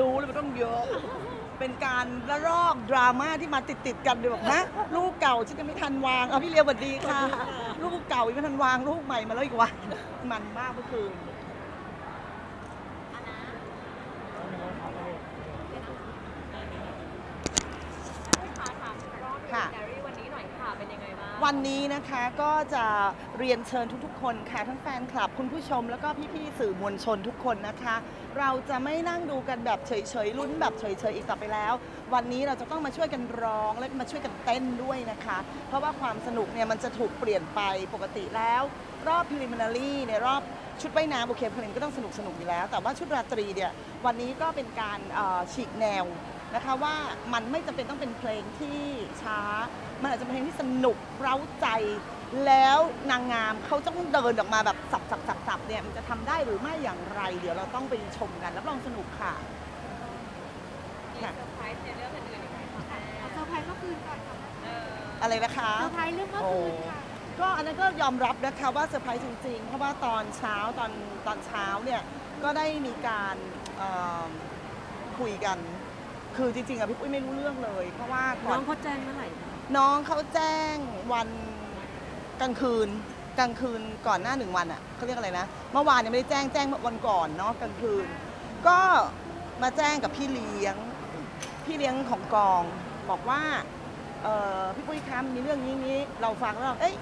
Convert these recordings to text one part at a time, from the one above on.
รู้เลยมันต้องเยอะ เป็นการระลอกดราม่าที่มาติดติดๆกันเลยบอกนะลูกเก่าฉันจะไม่ทันวางเอาพี่เลียวสวัสดีค่ะ ลูกเก่ายังไม่ทันวางลูกใหม่มาแล้วอีกวันมันมากเมื่อคืน ค่ะถามรอบ ค่ะ แดรี่วันนี้หน่อยค่ะ เป็นยังไงบ้าง วั นนี้นะคะก็จะเรียนเชิญทุกๆ คนค่ะ ทั้งแฟนคลับคุณผู้ชม แล้วก็พี่ๆสื่อมวลชนทุกคนนะคะ เราจะไม่นั่งดูกันแบบเฉยๆลุ้นแบบเฉยๆอีกต่อไปแล้ว วันนี้เราจะต้องมาช่วยกันร้องและมาช่วยกันเต้นด้วยนะคะ เพราะว่าความสนุกเนี่ยมันจะถูกเปลี่ยนไปปกติแล้ว รอบ preliminary ในรอบชุดว่ายน้ำโอเคเพลงก็ต้องสนุกสนุกอยู่แล้ว แต่ว่าชุดราตรีเนี่ยวันนี้ก็เป็นการฉีกแนว นะคะว่ามันไม่จำเป็นต้องเป็นเพลงที่ช้า มันอาจจะเป็นเพลงที่สนุกเร้าใจ แล้วนางงามเขาต้องเดินออกมาแบบสับสับสับสับเนี่ยมันจะทำได้หรือไม่อย่างไร เดี๋ยวเราต้องไปชมกันรับรองสนุกค่ะมีเซอร์ไพรส์ในเรื่องอื่นๆอีกไหมคะเซอร์ไพรส์เมื่อคืนก่อนค่ะเอออะไรนะคะเซอร์ไพรส์เรื่องเมื่อคืนค่ะก็อันนั้นก็ยอมรับนะคะว่าเซอร์ไพรส์จริงๆ เพราะว่าตอนเช้าตอนตอนเช้าเนี่ยก็ได้มีการเอิ่มคุยกัน คือจริงๆอะพี่ปุ้ยไม่รู้เรื่องเลย เพราะว่าก่น้ออนงเขาแจ้งเมื่อไหร่คะน้องเขาแจ้งวันกลางคืนกลางคืนก่อนหน้าหนึ่งวันอะ่ะเขาเรียกอะไรนะ เมื่อวานยังไม่ได้แจ้งแจ้งวันก่อนเนาะกลางคืน ก็มาแจ้งกับพี่เลี้ยง พี่เลี้ยงของกอง บอกว่าเออพี่ปุ้ยคะมันมีเรื่องนี้นี้เราฟังแล้วเราเอ้ย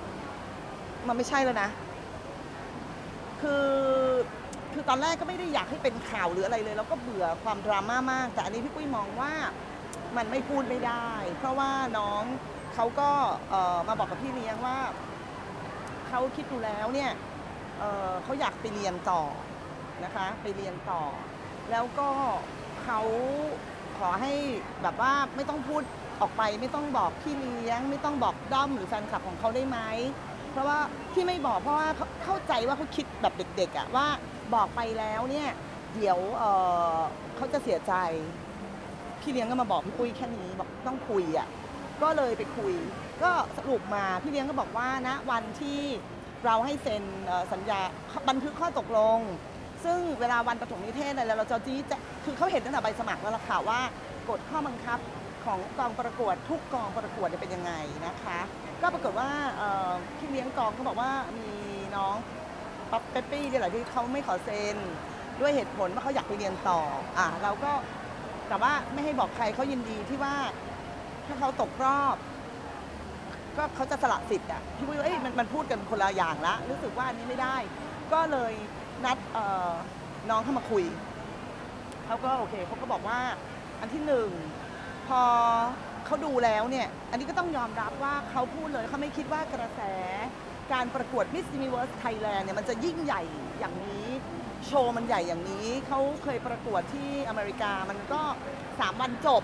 มันไม่ใช่แล้วนะ คือ คือตอนแรกก็ไม่ได้อยากให้เป็นข่าวหรืออะไรเลย แล้วก็เบื่อความดราม่ามาก แต่อันนี้พี่ปุ้ยมองว่ามันไม่พูดไม่ได้ เพราะว่าน้องเขาก็มาบอกกับพี่เลี้ยงว่าเขาคิดดูแล้วเนี่ยเเขาอยากไปเรียนต่อนะคะไปเรียนต่อ แล้วก็เขาขอให้แบบว่าไม่ต้องพูดออกไปไม่ต้องบอกพี่เลี้ยง ไม่ต้องบอกด้อมหรือแฟนคลับของเขาได้ไหมเพราะว่าที่ไม่บอกเพราะว่าเข้าใจว่าเขาคิดแบบเด็กๆอะว่า บอกไปแล้วเนี่ยเดี๋ยวเอ่อเขาจะเสียใจ พี่เลี้ยงก็มาบอกพี่ปุ้ยแค่นี้บอกต้องคุยอะก็เลยไปคุย ก็สรุปมาพี่เลี้ยงก็บอกว่าณวันที่เราให้เซ็นสัญญาบันทึกข้อตกลง ซึ่งเวลาวันประถมนิเทศอะไรแล้วเราจะจี้จะคือเขาเห็นตั้งแต่ใบสมัครแล้วล่ะค่ะว่ากฎข้อบังคับของกองประกวดทุกกองประกวดเนี่ยเป็นยังไงนะคะ ก็ปรากฏว่าพี่เลี้ยงกองก็บอกว่ามีน้อง ป๊อปเปปปี้เนี่ยแหละที่เขาไม่ขอเซ็นด้วยเหตุผลว่าเขาอยากไปเรียนต่ออะเราก็แต่ว่าไม่ให้บอกใครเขายินดีที่ว่าถ้าเขาตกรอบ ก็เขาจะสละสิทธิ์อะพี่ปุ้ยว่าเอ้ยมันมันพูดกันคนละอย่างละรู้สึกว่าอันนี้ไม่ได้ ก็เลยนัดเอ่อน้องเข้ามาคุยเขาก็โอเคเขาก็บอกว่าอันที่หนึ่งพอเขาดูแล้วเนี่ย อันนี้ก็ต้องยอมรับว่าเขาพูดเลยเขาไม่คิดว่ากระแส การประกวด Miss Universe Thailand เนี่ยมันจะยิ่งใหญ่อย่างนี้ โชว์มันใหญ่อย่างนี้ เขาเคยประกวดที่อเมริกามันก็ 3 วันจบ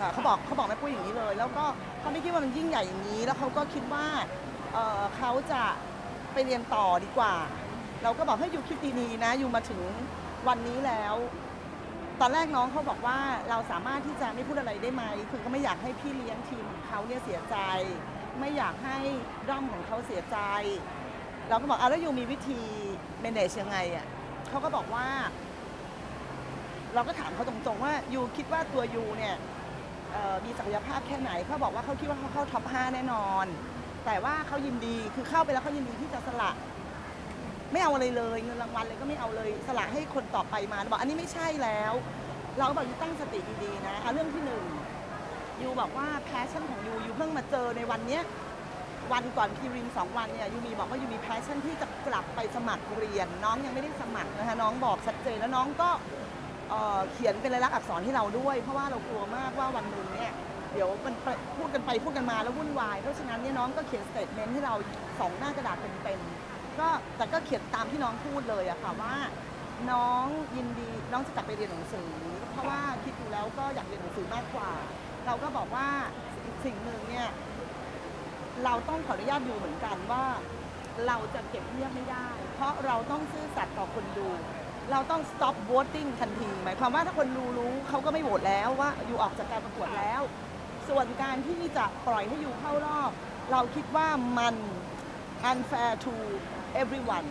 อ่าเขาบอกเขาบอกแม่ปุ้ยอย่างนี้เลย แล้วก็เขาไม่คิดว่ามันยิ่งใหญ่อย่างนี้ แล้วเขาก็คิดว่าเอ่อเขาจะไปเรียนต่อดีกว่า เราก็บอกให้อยู่คิดดีๆนะอยู่มาถึงวันนี้แล้ว ตอนแรกน้องเขาบอกว่าเราสามารถที่จะไม่พูดอะไรได้ไหมคือเขาไม่อยากให้พี่เลี้ยงทีมของเขาเนี่ยเสียใจ ไม่อยากให้ด้อมของเขาเสียใจ เราก็บอกอะแล้วยูมีวิธี manage ยังไงอะเขาก็บอกว่า เราก็ถามเขาตรงๆว่ายูคิดว่าตัวยูเนี่ยมีศักยภาพแค่ไหนเขาบอกว่าเขาคิดว่าเขาเข้าท็อป5แน่นอน แต่ว่าเขายินดีคือเข้าไปแล้วเขายินดีที่จะสละไม่เอาอะไรเลยเงินรางวัลเลยก็ไม่เอาเลยสละให้คนต่อไปมาเราบอกอันนี้ไม่ใช่แล้ว เราก็บอกยูตั้งสติดีๆนะเอาเรื่องที่หนึ่ง ยูบอกว่าแพชชั่นของยูยูเพิ่งมาเจอในวันเนี้ยวันก่อนพีรินสองวันเนี่ยยูมีบอกว่ายูมีแพชชั่นที่จะกลับไปสมัครเรียน น้องยังไม่ได้สมัครนะคะน้องบอกชัดเจนแล้วน้องก็เอ่อเขียนเป็นลายลักษณ์อักษรให้เราด้วย เพราะว่าเรากลัวมากว่าวันหนึ่งเนี่ยเดี๋ยวมันไปพูดกันไปพูดกันมาแล้ววุ่นวายเพราะฉะนั้นเนี่ยน้องก็เขียนสเตทเมนต์ให้เราสองหน้ากระดาษเต็มๆก็แต่ก็เขียนตามที่น้องพูดเลยอะค่ะว่า น้องยินดีน้องจะกลับไปเรียนหนังสือ เพราะว่าคิดดูแล้วก็อยากเรียนหนังสือมากกว่า เราก็บอกว่าสิ่งหนึ่งเนี่ย เราต้องขออนุญาตดูเหมือนกันว่า เราจะเก็บเงียบไม่ได้ เพราะเราต้องซื่อสัตย์ต่อคนดู เราต้อง stop voting ทันที หมายความว่าถ้าคนดูรู้เขาก็ไม่โหวตแล้วว่าอยู่ออกจากการประกวดแล้ว ส่วนการที่จะปล่อยให้อยู่เข้ารอบ เราคิดว่ามัน unfair to everyone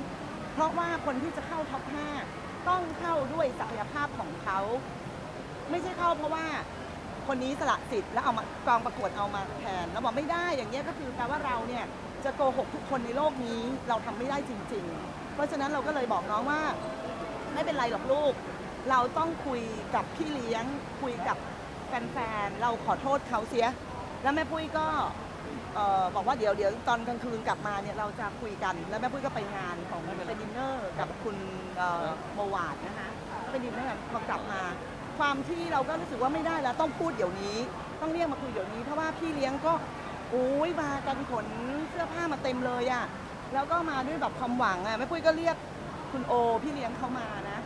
เพราะว่าคนที่จะเข้าท็อป5ต้องเข้าด้วยศักยภาพของเขา ไม่ใช่เข้าเพราะว่า คนนี้สละสิทธิ์แล้วเอามากองประกวดเอามาแทนแล้วบอกไม่ได้อย่างเงี้ยก็คือแปลว่าเราเนี่ยจะโกหกทุกคนในโลกนี้เราทำไม่ได้จริง ๆ เพราะฉะนั้นเราก็เลยบอกน้องว่า ไม่เป็นไรหรอกลูก เราต้องคุยกับพี่เลี้ยง คุยกับแฟนๆเราขอโทษเขาเสีย แล้วแม่ปุ้ยก็เอ่อบอกว่าเดี๋ยวเดี๋ยวตอนกลางคืนกลับมาเนี่ยเราจะคุยกันแล้วแม่ปุ้ยก็ไปงานของไปดินเนอร์กับคุณเอ่อโมวาดนะคะก็ไปดินเนอร์กันพอกลับมา ความที่เราก็รู้สึกว่าไม่ได้แล้วต้องพูดเดี๋ยวนี้ ต้องเรียกมาคุยเดี๋ยวนี้เพราะว่าพี่เลี้ยงก็โอ้ยมากันขนเสื้อผ้ามาเต็มเลยอะแล้วก็มาด้วยแบบความหวังอะแม่ปุ้ยก็เรียกคุณโอพี่เลี้ยงเขามานะ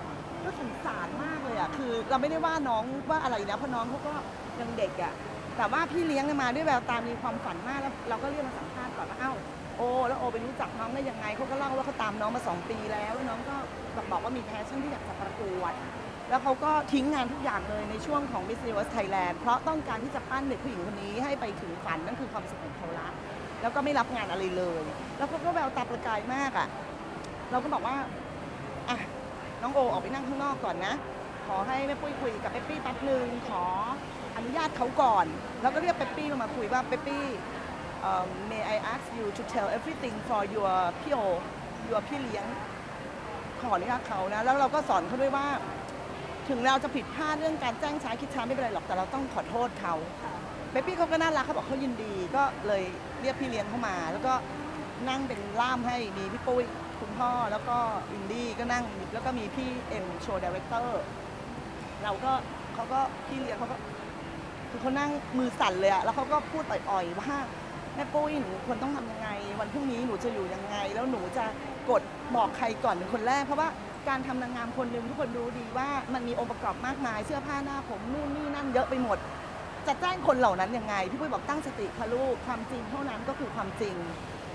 ก็สงสารมากเลยอะคือเราไม่ได้ว่าน้องว่าอะไรนะเพราะน้องเขาก็ยังเด็กอะแต่ว่าพี่เลี้ยงเนี่ยมาด้วยแววตามีความฝันมากแล้วเราก็เรียกมาสัมภาษณ์ก่อนว่าเอ้าโอ้แล้วโอไปรู้จักน้องได้ยังไงเขาก็เล่าว่าเขาตามน้องมาสองปีแล้วแล้วน้องก็บอกบอกว่ามีแพชชั่นที่อยากจะประกวด แล้วเขาก็ทิ้งงานทุกอย่างเลยในช่วงของ Miss Universe Thailand เพราะต้องการที่จะปั้นเด็กผู้หญิงคนนี้ให้ไปถึงฝันนั่นคือความสุขของเขาละแล้วก็ไม่รับงานอะไรเลย แล้วเขาก็แววตาประกายมากอะ เราก็บอกว่าอะน้องโอออกไปนั่งข้างนอกก่อนนะ ขอให้แม่ปุ้ยคุยกับเปปปี้แป๊บหนึ่งขออนุญาตเขาก่อน แล้วก็เรียกเปปปี้ลงมาคุยว่าเปปปี้ may I ask you to tell everything for your พี่โอ your พี่เลี้ยงขออนุญาตเขานะ แล้วเราก็สอนเขาด้วยว่า ถึงเราจะผิดพลาดเรื่องการแจ้งช้าคิดช้าไม่เป็นไรหรอกแต่เราต้องขอโทษเขาเปปปี้เขาก็น่ารักเขาบอกเขายินดี ก็เลยเรียกพี่เลี้ยงเข้ามา แล้วก็นั่งเป็นล่ามให้มีพี่ปุ้ยคุณพ่อแล้วก็อินดี้ก็นั่งแล้วก็มีพี่เอ็มโชว์ดีเรคเตอร์เราก็เขาก็พี่เลี้ยงเขาก็คือเขานั่งมือสั่นเลยอะแล้วเขาก็พูดอ่อยๆว่าแม่ปุ้ยหนูควรต้องทำยังไง วันพรุ่งนี้หนูจะอยู่ยังไง แล้วหนูจะกดบอกใครก่อนเป็นคนแรกเพราะว่า การทำนางงามคนหนึ่งทุกคนรู้ดีว่ามันมีองค์ประกอบมากมาย เสื้อผ้าหน้าผมนู่นนี่นั่นเยอะไปหมด จะแจ้งคนเหล่านั้นยังไง พี่ปุ้ยบอกตั้งสติค่ะลูกความจริงเท่านั้นก็คือความจริง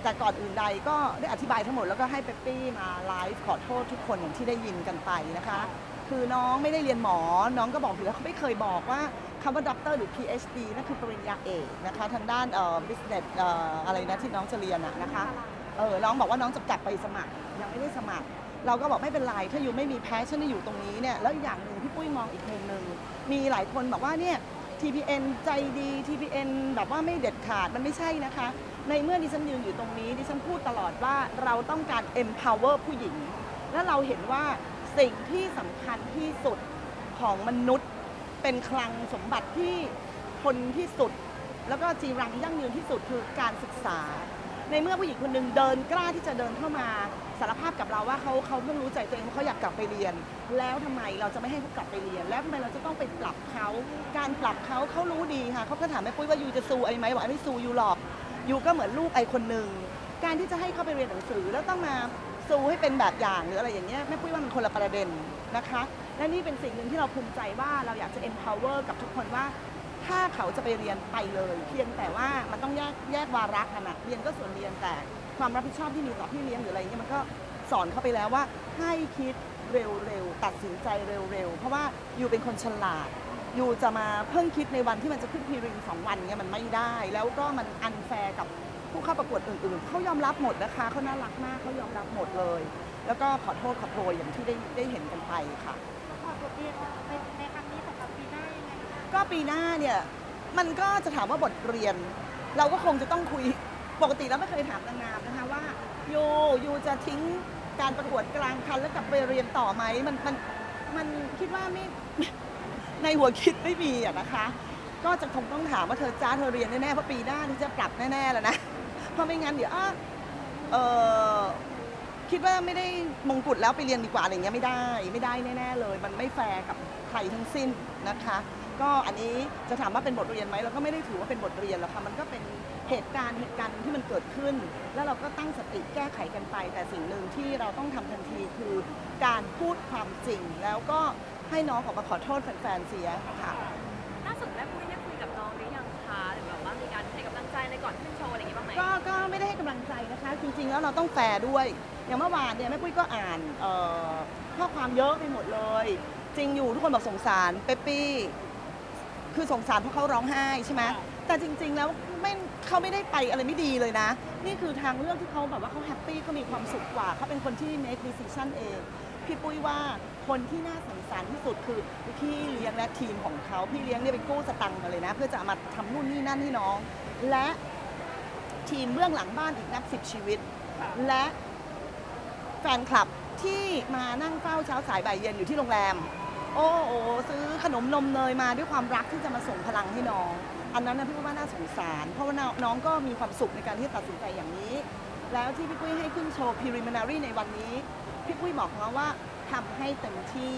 แต่ก่อนอื่นใดก็ได้อธิบายทั้งหมดแล้วก็ให้เปปปี้มาไลฟ์ขอโทษทุกคนอย่างที่ได้ยินกันไปนะคะ คือน้องไม่ได้เรียนหมอ น้องก็บอกอยู่แล้วเขาไม่เคยบอกว่าคำว่าด็อกเตอร์หรือ PhD นั่นคือปริญญาเอกนะคะ ทางด้านเอ่อ business เอ่ออะไรนะที่น้องจะเรียนอะนะคะ เออ น้องบอกว่าน้องจะกลับไปสมัคร ยังไม่ได้สมัคร เราก็บอกไม่เป็นไรถ้าอยู่ไม่มีแพชชั่นที่อยู่ตรงนี้เนี่ยแล้วอีกอย่างหนึ่งพี่ปุ้ยมองอีกมุมหนึ่งมีหลายคนบอกว่าเนี่ย TPN ใจดี TPN แบบว่าไม่เด็ดขาดมันไม่ใช่นะคะ ในเมื่อดิฉันยืนอยู่ตรงนี้ดิฉันพูดตลอดว่าเราต้องการ empower ผู้หญิง และเราเห็นว่าสิ่งที่สำคัญที่สุดของมนุษย์เป็นคลังสมบัติที่ทนที่สุด แล้วก็จีรังยั่งยืนที่สุดคือการศึกษา ในเมื่อผู้หญิงคนหนึ่งเดินกล้าที่จะเดินเข้ามา สารภาพกับเราว่าเขาเขาเพิ่งรู้ใจตัวเองว่าเขาอยากกลับไปเรียน แล้วทำไมเราจะไม่ให้เขากลับไปเรียน แล้วทำไมเราจะต้องไปปรับเขาการปรับเขาเขารู้ดีค่ะเขาก็ถามแม่ปุ้ยว่ายูจะซูไอไหมบอกไอ้ไม่ซูยูหรอกยูก็เหมือนลูกไอ้คนหนึ่งการที่จะให้เขาไปเรียนหนังสือแล้วต้องมาซูให้เป็นแบบอย่างหรืออะไรอย่างเงี้ยแม่ปุ้ยว่ามันคนละประเด็นนะคะ และนี่เป็นสิ่งหนึ่งที่เราภูมิใจว่าเราอยากจะ empower กับทุกคนว่า ถ้าเขาจะไปเรียนไปเลย เพียงแต่ว่ามันต้องแยกแยกวาระกันอะเรียนก็ส่วนเรียนแต่ ความรับผิดชอบที่มีต่อพี่เลี้ยงหรืออะไรเงี้ยมันก็สอนเขาไปแล้วว่าให้คิดเร็วๆตัดสินใจเร็วๆเพราะว่าอยู่เป็นคนฉลาดอยู่จะมาเพิ่งคิดในวันที่มันจะขึ้นพีริงสองวันเงี้ยมันไม่ได้ แล้วก็มันอันแฟร์กับผู้เข้าประกวดอื่นๆเขายอมรับหมดนะคะเขาน่ารักมากเขายอมรับหมดเลย แล้วก็ขอโทษขอโพยอย่างที่ได้ได้เห็นกันไปค่ะขอบทเรียนในในครั้งนี้สำหรับปีหน้ายังไงคะก็ปีหน้าเนี่ยมันก็จะถามว่าบทเรียน เราก็คงจะต้องคุย ปกติแล้วไม่เคยถามนางงามนะคะว่ายูยูจะทิ้งการประกวดกลางคันแล้วกลับไปเรียนต่อไหมมันมันมันคิดว่าไม่ในหัวคิดไม่มีอะนะคะ ก็จะคงต้องถามว่าเธอจ้าเธอเรียนแน่ๆเพราะปีหน้าที่จะปรับแน่ๆแล้วนะเพราะไม่งั้นเดี๋ยวอะเออคิดว่าไม่ได้มงกุฎแล้วไปเรียนดีกว่าอะไรเงี้ยไม่ได้ไม่ได้แน่ๆเลย มันไม่แฟร์กับใครทั้งสิ้นนะคะ ก็อันนี้จะถามว่าเป็นบทเรียนไหมเราก็ไม่ได้ถือว่าเป็นบทเรียนหรอกค่ะมันก็เป็น เหตุการณ์เหตุการณ์หนึ่งที่มันเกิดขึ้น แล้วเราก็ตั้งสติแก้ไขกันไป แต่สิ่งหนึ่งที่เราต้องทำทันทีคือการพูดความจริง แล้วก็ให้น้องออกมาขอโทษแฟนๆเสียค่ะล่าสุดแม่ปุ้ยได้คุยกับน้องหรือยังคะหรือแบบว่ามีการให้กำลังใจในก่อนขึ้นโชว์อะไรอย่างงี้บ้างไหมก็ก็ไม่ได้ให้กำลังใจนะคะ จริงๆแล้วเราต้องแฟร์ด้วย อย่างเมื่อวานเนี่ยแม่ปุ้ยก็อ่านเอ่อข้อความเยอะไปหมดเลย จริงอยู่ทุกคนบอกสงสารเปปปี้คือสงสารเพราะเขาร้องไห้ใช่ไหมแต่จริง ๆ แล้ว ไม่เขาไม่ได้ไปอะไรไม่ดีเลยนะ นี่คือทางเลือกที่เขาแบบว่าเขาแฮปปี้เขามีความสุขกว่าเขาเป็นคนที่ make decision เองพี่ปุ้ยว่าคนที่น่าสงสารที่สุดคือพี่เลี้ยงและทีมของเขาพี่เลี้ยงเนี่ยไปกู้สตังค์มาเลยนะ เพื่อจะมาทำนู่นนี่นั่นให้น้อง และทีมเบื้องหลังบ้านอีกนับสิบชีวิต และแฟนคลับที่มานั่งเฝ้าเช้าสายบ่ายเย็นอยู่ที่โรงแรม โอ้โหซื้อขนมนมเนยมาด้วยความรักที่จะมาส่งพลังให้น้อง อันนั้นนะพี่ปุ้ยว่าน่าสงสาร เพราะว่าน้องก็มีความสุขในการที่จะตัดสินใจอย่างนี้ แล้วที่พี่ปุ้ยให้ขึ้นโชว์ preliminary ในวันนี้ พี่ปุ้ยบอกน้องว่าทำให้เต็มที่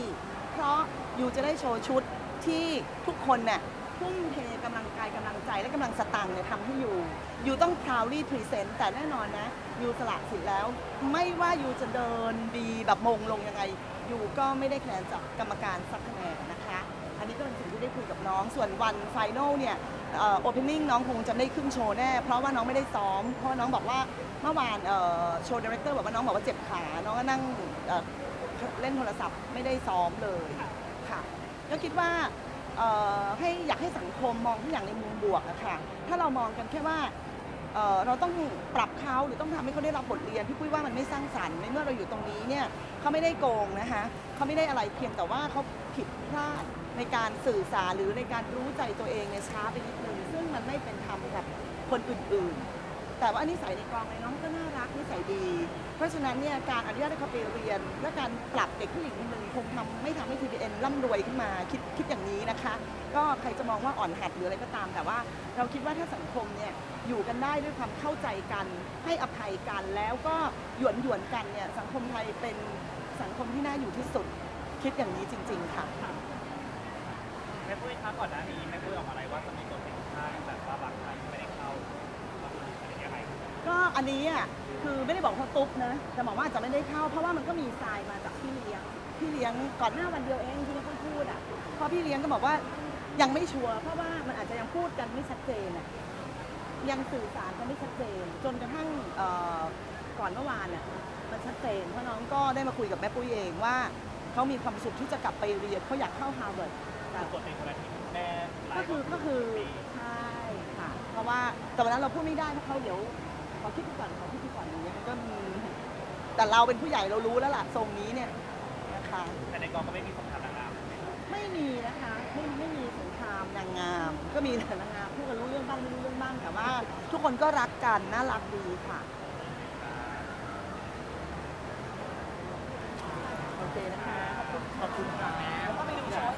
เพราะอยู่จะได้โชว์ชุดที่ทุกคนเนี่ยทุ่มเทกำลังกายกำลังใจและกำลังสตังค์เนี่ยทำให้อยู่ อยู่ต้อง proudly present แต่แน่นอนนะ อยู่สละสิทธิ์แล้ว ไม่ว่าอยู่จะเดินดีแบบมงลงยังไง อยู่ก็ไม่ได้คะแนนจากกรรมการสักคะแนนนะคะ นนี้ก็เป็นสิ่งที่ได้คุยกับน้อง ส่วนวันไฟนลเนี่ยโอเพนนิ่งน้องคงจะไม่ได้ขึ้นโชว์แน่ เพราะว่าน้องไม่ได้ซ้อม เพราะน้องบอกว่าเมื่อวานโชว์ดีเรคเตอร์บอกว่าน้องบอกว่าเจ็บขา น้องก็นั่งเเล่นโทรศัพท์ไม่ได้ซ้อมเลยค่ะก็คิดว่าให้อยากให้สังคมมองทุกอย่างในมุมบวกอะค่ะ ถ้าเรามองกันแค่ว่าเเราต้องปรับเขาหรือต้องทำให้เขาได้รับบทเรียนพี่ปุ้ยว่ามันไม่สร้างสรรค์ในเมื่อเราอยู่ตรงนี้เนี่ย เขาไม่ได้โกงนะคะเขาไม่ได้อะไรเพียงแต่ว่าเขาผิดพลาดในการสื่อสารหรือในการรู้ใจตัวเองเนี่ยช้าไปนิดนึงซึ่งมันไม่เป็นธรรมกับคนอื่นๆ แต่ว่านิสัยในกองในน้องก็น่ารักนิสัยดี เพราะฉะนั้นเนี่ยการอนุญาตให้เขาไปเรียน และการปรับเด็กผู้หญิงคนหนึ่งคงทำไม่ทำให้ TPN ร่ำรวยขึ้นมาคิดคิดอย่างนี้นะคะ ก็ใครจะมองว่าอ่อนหัดหรืออะไรก็ตาม แต่ว่าเราคิดว่าถ้าสังคมเนี่ยอยู่กันได้ด้วยความเข้าใจกัน ให้อภัยกันแล้วก็หยวนหยวนๆกันเนี่ยสังคมไทยเป็นสังคมที่น่าอยู่ที่สุดคิดอย่างนี้จริง ๆ ค่ะ แม่ปุ้ยคะก่อนหน้านี้แม่ปุ้ยออกมาอะไรว่าจะมีกฎติดข้างแบบว่าบางท่านไม่ได้เข้าว่าคืออะไรยังไง ก็อันนี้อะคือไม่ได้บอกเขาตุ๊บนะแต่บอกว่าอาจจะไม่ได้เข้า เพราะว่ามันก็มีทรายมาจากพี่เลี้ยงพี่เลี้ยงก่อนหน้าวันเดียวเองที่เขาพูดอะเพราะพี่เลี้ยงก็บอกว่ายังไม่ชัวร์เพราะว่ามันอาจจะยังพูดกันไม่ชัดเจนอะยังสื่อสารกันไม่ชัดเจน จนกระทั่งเอ่อก่อนเมื่อวานอะมันชัดเจนเพราะน้องก็ได้มาคุยกับแม่ปุ้ยเองว่าเขามีความสุขที่จะกลับไปเรียนเขาอยากเข้าฮาร์วาร์ดคือกฎติดคนละทีแม่ไลก็ฟ์คือก็คือใช่ค่ะเพราะว่าแต่วันนั้นเราพูดไม่ได้เพราะเขาเดี๋ยว ขอคิดดูก่อนขอคิดดูก่อนอย่างเงี้ยมันก็มีแต่เราเป็นผู้ใหญ่เรารู้แล้วล่ะทรงนี้เนี่ยนะคะแต่ในกองก็ไม่มีสงครามนางงามไม่มีนะคะไม่ไม่มีสงครามนางงาม ก็มีแต่นางงามพูดกันรู้เรื่องบ้างไม่รู้เรื่องบ้างแต่ว่า ทุกคนก็รักกันน่ารักดีค่ะโอเคนะคะขอบคุณขอบคุณค่ะแม่ก็ไปดูโชว์